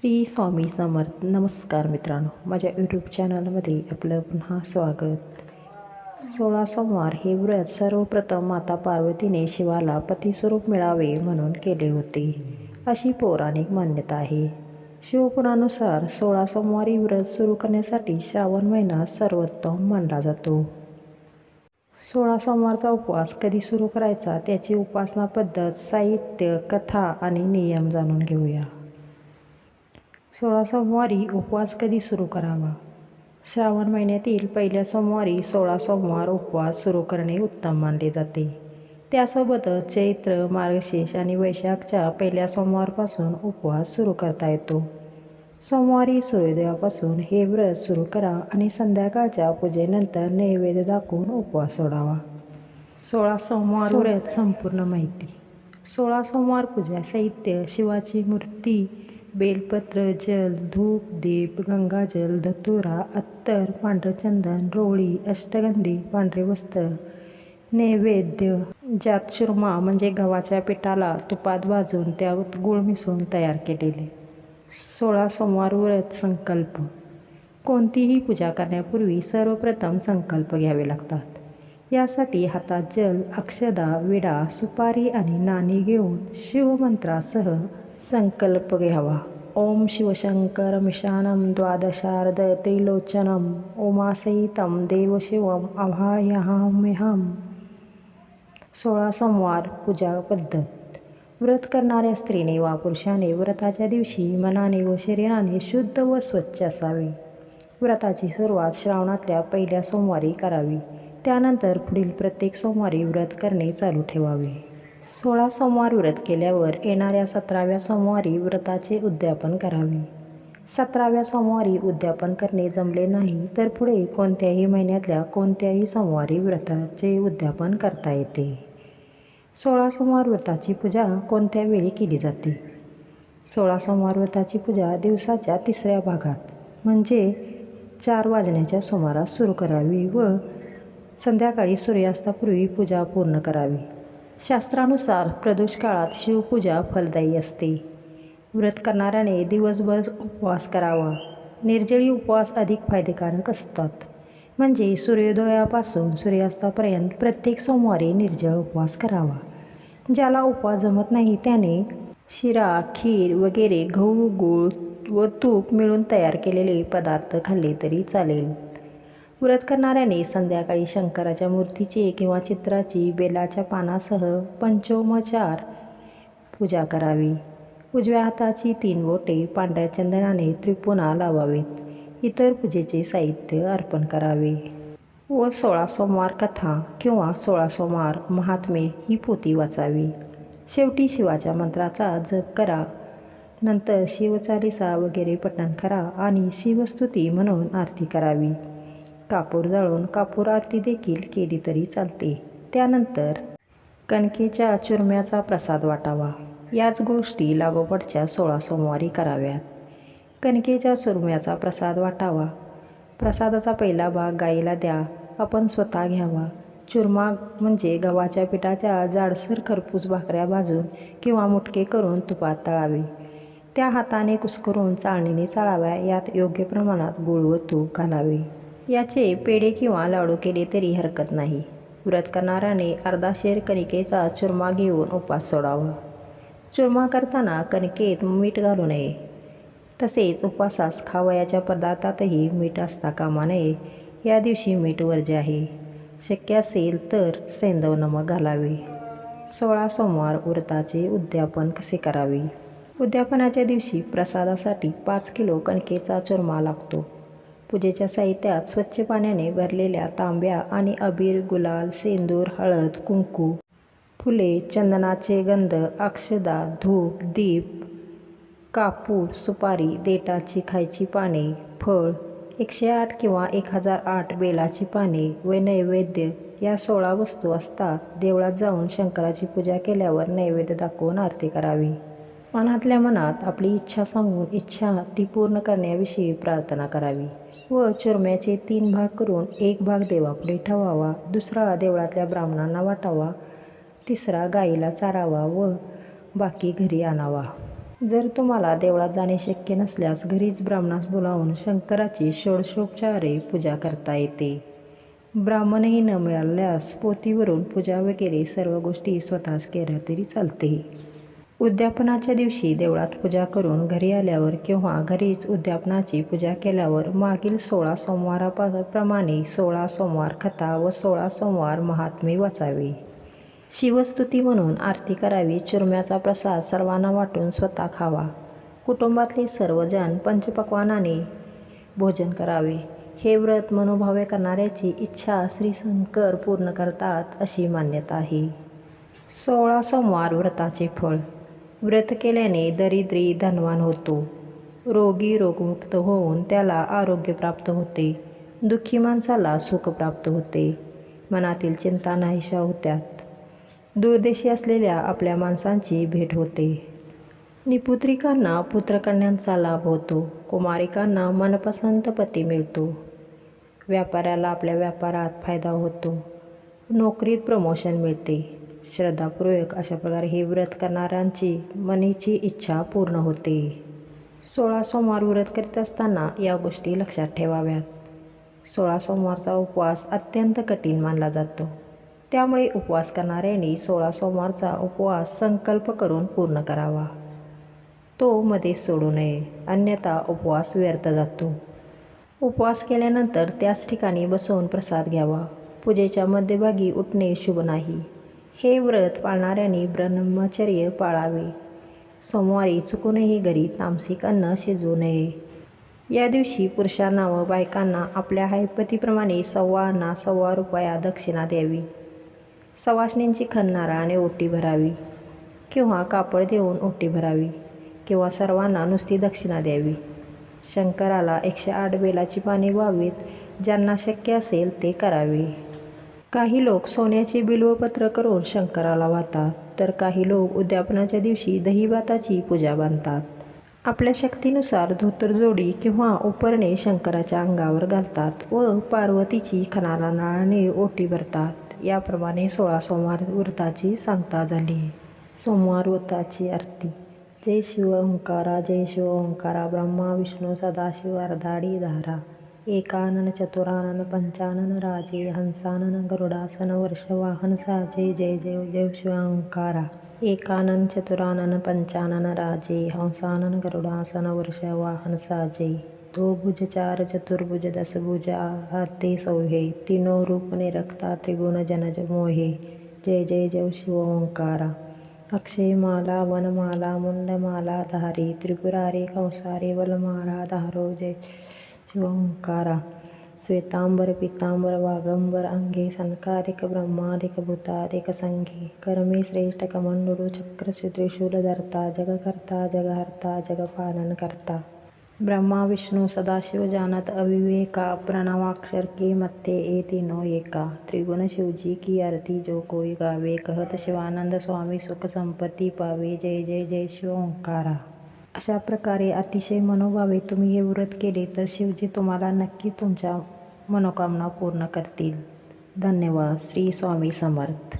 श्री स्वामी समर्थ. नमस्कार मित्रांनो. माझ्या यूट्यूब चॅनलमध्ये आपलं पुन्हा स्वागत. सोळा सोमवार हे व्रत सर्वप्रथम माता पार्वतीने शिवाला पतिस्वरूप मिळावे म्हणून केले होते. अशी पौराणिक मान्यता आहे. शिवपुरानुसार सोळा सोमवारी व्रत सुरू करण्यासाठी श्रावण महिना सर्वोत्तम मानला जातो. सोळा सोमवारचा उपवास कधी सुरू करायचा त्याची उपासना पद्धत साहित्य कथा आणि नियम जाणून घेऊया. सोळा सोमवारी उपवास कधी सुरू करावा? श्रावण महिन्यातील पहिल्या सोमवारी सोळा सोमवार उपवास सुरू करणे उत्तम मानले जाते. त्यासोबतच चैत्र मार्गशीर्ष आणि वैशाखच्या पहिल्या सोमवारपासून उपवास सुरू करता येतो. सोमवारी सूर्योदयापासून हे व्रत सुरू करा आणि संध्याकाळच्या पूजेनंतर नैवेद्य दाखवून उपवास सोडावा. सोळा सोमवार व्रत संपूर्ण माहिती. सोळा सोमवार पूजा साहित्य शिवाची मूर्ती बेलपत्र जल धूप दीप गंगाजल धतुरा अत्तर पांढरं चंदन रोळी अष्टगंधी पांढरे वस्त्र नैवेद्य. ज्यातशुरमा म्हणजे गव्हाच्या पिठाला तुपात भाजून त्यात गूळ मिसळून तयार केलेले. सोळा सोमवार व्रत संकल्प. कोणतीही पूजा करण्यापूर्वी सर्वप्रथम संकल्प घ्यावे लागतात. यासाठी हातात जल अक्षदा विडा सुपारी आणि नाणी घेऊन शिवमंत्रासह संकल्प घ्यावा. ओम शिवशंकर मिशानं द्वादशार्ध त्रिलोचनम उमासहितं देवशिवम अभायहाम्यहम. सोळा सोमवार पूजा पद्धत. व्रत करणाऱ्या स्त्रीने वा पुरुषाने व्रताच्या दिवशी मनाने व शरीराने शुद्ध व स्वच्छ असावे. व्रताची सुरुवात श्रावणातल्या पहिल्या सोमवारी करावी. त्यानंतर पुढील प्रत्येक सोमवारी व्रत करणे चालू ठेवावे. सोळा सोमवार व्रत केल्यावर येणाऱ्या सतराव्या सोमवारी व्रताचे उद्यापन करावे. सतराव्या सोमवारी उद्यापन करणे जमले नाही तर पुढे कोणत्याही महिन्यातल्या कोणत्याही सोमवारी व्रताचे उद्यापन करता येते. सोळा सोमवार व्रताची पूजा कोणत्या वेळी केली जाते? सोळा सोमवार व्रताची पूजा दिवसाच्या तिसऱ्या भागात म्हणजे चार वाजण्याच्या सुमारास सुरू करावी व संध्याकाळी सूर्यास्तापूर्वी पूजा पूर्ण करावी. शास्त्रानुसार प्रदोष काळात शिवपूजा फलदायी असते. व्रत करणाऱ्याने दिवसभर उपवास करावा. निर्जळी उपवास अधिक फायदेकारक असतात. म्हणजे सूर्योदयापासून सूर्यास्तापर्यंत प्रत्येक सोमवारी निर्जळ उपवास करावा. ज्याला उपवास जमत नाही त्याने शिरा खीर वगैरे गहू गूळ व तूप मिळून तयार केलेले पदार्थ खाल्ले तरी चालेल. व्रत करणाऱ्याने संध्याकाळी शंकराच्या मूर्तीची किंवा चित्राची बेलाच्या पानासह पंचोमचार पूजा करावी. उजव्या हाताची तीन बोटे पांढऱ्या चंदनाने त्रिपुणा लावावीत. इतर पूजेचे साहित्य अर्पण करावे. व सोळा सोमवार कथा किंवा सोळा सोमवार महात्मे ही पोती वाचावी. शेवटी शिवाच्या मंत्राचा जप करा. नंतर शिवचालिसा वगैरे पठण करा आणि शिवस्तुती म्हणून आरती करावी. कापूर जाळून कापूर आरती देखील केली तरी चालते. त्यानंतर कणकेच्या चुरम्याचा प्रसाद वाटावा. याच गोष्टी लागोपाठच्या सोळा सोमवारी कराव्यात. कणकेच्या चुरम्याचा प्रसाद वाटावा. प्रसादाचा पहिला भाग गाईला द्या. आपण स्वतः घ्यावा. चुरमा म्हणजे गव्हाच्या पिठाच्या जाडसर खरपूस भाकऱ्या भाजून किंवा मुटके करून तुपात तळावे. त्या हाताने कुस्करून चाळणीने चाळाव्या. यात योग्य प्रमाणात गूळ व तूप घालावे. याचे पेढे किंवा लाडू केले तरी हरकत नाही. व्रत करणाऱ्याने अर्धा शेर कणिकेचा चुरमा घेऊन उपास सोडावा. चुरमा करताना कणकेत मीठ घालू नये. तसेच उपवासास खावयाच्या पदार्थातही मीठ असता कामा नये. या दिवशी मीठ वर्ज्य आहे. शक्य असेल तर सेंदव नमक घालावे. सोळा सोमवार व्रताचे उद्यापन कसे करावे? उद्यापनाच्या दिवशी प्रसादासाठी पाच किलो कणकेचा चुरमा लागतो. पूजेच्या साहित्यात स्वच्छ पाण्याने भरलेल्या तांब्या आणि अबीर गुलाल सेंदूर हळद कुंकू फुले चंदनाचे गंध अक्षदा धूप दीप कापूर सुपारी देटाची खायची पाने फळ एकशे आठ किंवा एक हजार आठ बेलाची पाने व नैवेद्य या सोळा वस्तू असतात. देवळात जाऊन शंकराची पूजा केल्यावर नैवेद्य दाखवून आरती करावी. मनातल्या मनात आपली इच्छा सांगून इच्छा ती पूर्ण करण्याविषयी प्रार्थना करावी. व चुरम्याचे तीन भाग करून एक भाग देवापुढे ठेवावा दुसरा देवळातल्या ब्राह्मणांना वाटावा तिसरा गाईला चारावा व बाकी घरी आणावा. जर तुम्हाला देवळात जाणे शक्य नसल्यास घरीच ब्राह्मणास बोलावून शंकराची षोडशोपचारे पूजा करता येते. ब्राह्मणही न मिळाल्यास पोतीवरून पूजा वगैरे सर्व गोष्टी स्वतःच केल्या तरी चालते. उद्यापनाच्या दिवशी देवळात पूजा करून घरी आल्यावर किंवा घरीच उद्यापनाची पूजा केल्यावर मागील सोळा सोमवाराप्रमाणे सोळा सोमवार कथा व सोळा सोमवार महात्मे वाचावे. शिवस्तुती म्हणून आरती करावी चुरम्याचा प्रसाद सर्वांना वाटून स्वतः खावा. कुटुंबातले सर्वजण पंचपक्वानाने भोजन करावे. हे व्रत मनोभावे करणाऱ्याची इच्छा श्री शंकर पूर्ण करतात अशी मान्यता आहे. सोळा सोमवार व्रताचे फळ व्रत केल्याने दरिद्री धनवान होतो. रोगी रोगमुक्त होऊन त्याला आरोग्य प्राप्त होते. दुःखी माणसाला सुख प्राप्त होते. मनातील चिंता नाहीशा होत्यात. दूरदेशी असलेल्या आपल्या माणसांची भेट होते. निपुत्रिकांना पुत्रकन्यांचा लाभ होतो. कुमारिकांना मनपसंत पती मिळतो. व्यापाऱ्याला आपल्या व्यापारात फायदा होतो. नोकरीत प्रमोशन मिळते. श्रद्धापूर्वक अशा प्रकारे हे व्रत करणाऱ्यांची मनीची इच्छा पूर्ण होते. सोळा सोमवार व्रत करीत असताना या गोष्टी लक्षात ठेवाव्यात. सोळा सोमवारचा उपवास अत्यंत कठीण मानला जातो. त्यामुळे उपवास करणाऱ्यांनी सोळा सोमवारचा उपवास संकल्प करून पूर्ण करावा. तो मध्ये सोडू नये अन्यथा उपवास व्यर्थ जातो. उपवास केल्यानंतर त्याच ठिकाणी बसवून प्रसाद घ्यावा. पूजेच्या मध्यभागी उठणे शुभ नाही. हे व्रत पाळणाऱ्यांनी ब्रह्मचर्य पाळावे. सोमवारी चुकूनही घरी तामसिक अन्न शिजू नये. या दिवशी पुरुषांना व बायकांना आपल्या हैपतीप्रमाणे सव्वाना सव्वा रुपया दक्षिणा द्यावी. सवासणींची आणि ओटी भरावी किंवा कापड देऊन ओटी भरावी किंवा सर्वांना नुसती दक्षिणा द्यावी. शंकराला एकशे आठ बेलाची पाने व्हावीत ज्यांना शक्य असेल ते करावे. काही लोक सोन्याचे बिल्वपत्र करून शंकराला वाहतात तर काही लोक उद्यापनाच्या दिवशी दहीभाताची पूजा बांधतात. आपल्या शक्तीनुसार धोतरजोडी किंवा उपरणे शंकराच्या अंगावर घालतात व पार्वतीची खणाला नाळाने ओटी भरतात. याप्रमाणे सोळा सोमवार व्रताची सांगता झाली. सोमवार व्रताची आरती. जय शिव ओंकारा जय शिव ओंकारा ब्रह्मा विष्णू सदाशिव अर्धाडी धारा. एकानन चतुरानन पंचानन राजे हंसानन गरुडासन वर्षवाहन साजे जय जय जय शिव एकानन चतुरानन पंचानन राजे हंसानन गरुडासन वर्षवाहन साजे। दो भुज चार चतुर्भुज दसभुज आते सौहे। तीनों रूप निरक्ता त्रिगुण जनज मोहे। जय जय जय शिव ओंकारा अक्षयमाला वनमाला मुंडमाला धारी त्रिपुरारी कंसारी वलमाला धारो जय। शिव ओंकारा श्वेतांबर पितांबर वागंबर अंगे सनकाधिक ब्रह्माधिक भूताधिक संघे कर्मे श्रेष्ठ कमंडुडू चक्र त्रिशूल धरता जगकर्ता जगहर्ता जगपालन करता ब्रह्मा विष्णू सदाशिव जानत अविवेका प्रणवाक्षर के मत्ते ए तीनो एका। त्रिगुण शिवजी की आरती जो कोई गावे। कहत शिवानंद स्वामी सुख संपत्ती पावे। जय जय जय शिव ओंकारा अशा प्रकारे अतिशय मनोभावे तुम्ही हे व्रत केले तर शिवजी तुम्हाला नक्की तुमच्या मनोकामना पूर्ण करतील. धन्यवाद. श्री स्वामी समर्थ.